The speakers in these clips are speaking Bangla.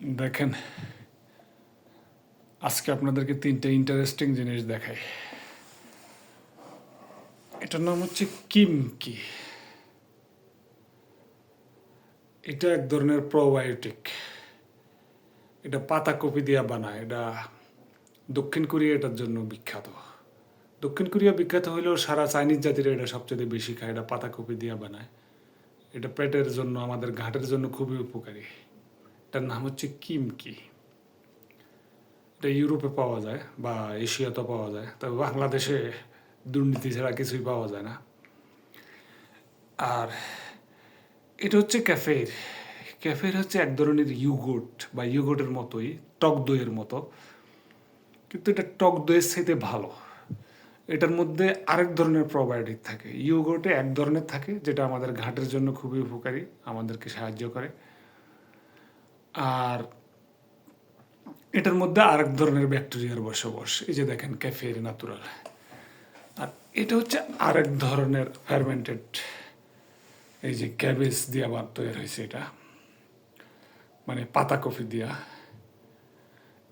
দেখেন, আজকে আপনাদেরকে তিনটে ইন্টারেস্টিং জিনিস দেখাই। এটার নাম হচ্ছে কিমকি এটা এক ধরনের প্রোবায়োটিক এটা পাতাকপি দিয়া বানায়, এটা দক্ষিণ কোরিয়া এটার জন্য বিখ্যাত। দক্ষিণ কোরিয়া বিখ্যাত হইলেও সারা চাইনিজ জাতিরা এটা সবচেয়ে বেশি খায়, এটা পাতাকপি দিয়া বানায়। এটা পেটের জন্য, আমাদের ঘাটের জন্য খুবই উপকারী। এটার নাম হচ্ছে কিমকি। এটা ইউরোপে পাওয়া যায় বা এশিয়াতে পাওয়া যায়, তবে বাংলাদেশে দুর্নীতি ছাড়া কিছুই পাওয়া যায় না। আর এটা হচ্ছে ক্যাফের। ক্যাফের হচ্ছে এক ধরনের ইউগোট বা ইউগোটের মতোই, টক দইয়ের মতো। কিন্তু এটা টক দইয়ের সাথে ভালো। এটার মধ্যে আরেক ধরনের প্রোবায়োটিক থাকে। ইউগোটে এক ধরনের থাকে, যেটা আমাদের ঘাটের জন্য খুবই উপকারী, আমাদেরকে সাহায্য করে। আর এটার মধ্যে আরেক ধরনের ব্যাকটেরিয়ার বসবাস। এই যে দেখেন ক্যাফের ন্যাতুরাল আর এটা হচ্ছে আরেক ধরনের ফার্মেন্টেড এই যে ক্যাবেজ দিয়ে আবার তৈরি হয়েছে এটা। মানে পাতাকপি দিয়া।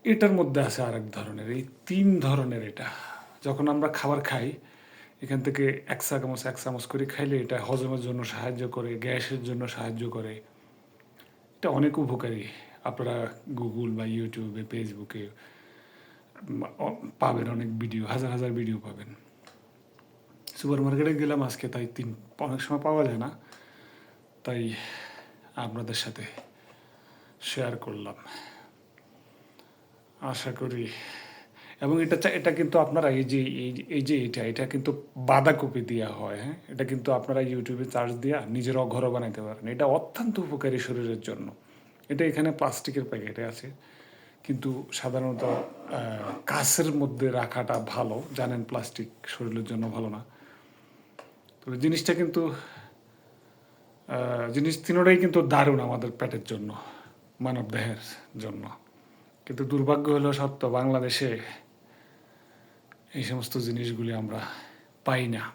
এটার মধ্যে আছে আরেক ধরনের, এই তিন ধরনের এটা। যখন আমরা খাবার খাই, এখান থেকে এক চামচ এক চামচ করে খাইলে এটা হজমের জন্য সাহায্য করে, গ্যাসের জন্য সাহায্য করে। এটা অনেক উপকারী। আপনারা গুগল বা ইউটিউবে ফেসবুকে পাবেন অনেক ভিডিও হাজার হাজার ভিডিও পাবেন। সুপার মার্কেটে গেলাম আজকে, তাই তিন, অনেক সময় পাওয়া যায় না। তাই আপনাদের সাথে শেয়ার করলাম। আশা করি এবং এটা এটা কিন্তু আপনারা এই যে, এই যে- এটা এটা কিন্তু বাঁধাকপি দেওয়া হয় হ্যাঁ? এটা কিন্তু আপনারা ইউটিউবে চার্জ দিয়া নিজের ঘরও বানাইতে পারেন। এটা অত্যন্ত উপকারী শরীরের জন্য। এটা এখানে প্লাস্টিকের প্যাকেটে আছে। কিন্তু সাধারণত কাছের মধ্যে রাখাটা ভালো। জানেন প্লাস্টিক শরীরের জন্য ভালো না। তবে জিনিসটা কিন্তু জিনিস তিনোটাই কিন্তু দারুণ আমাদের পেটের জন্য মানব দেহের জন্য। কিন্তু দুর্ভাগ্য হলো সত্য, বাংলাদেশে এই সমস্ত জিনিসগুলি আমরা পাই না।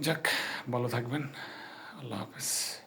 যাক ভালো থাকবেন। আল্লাহ হাফেজ।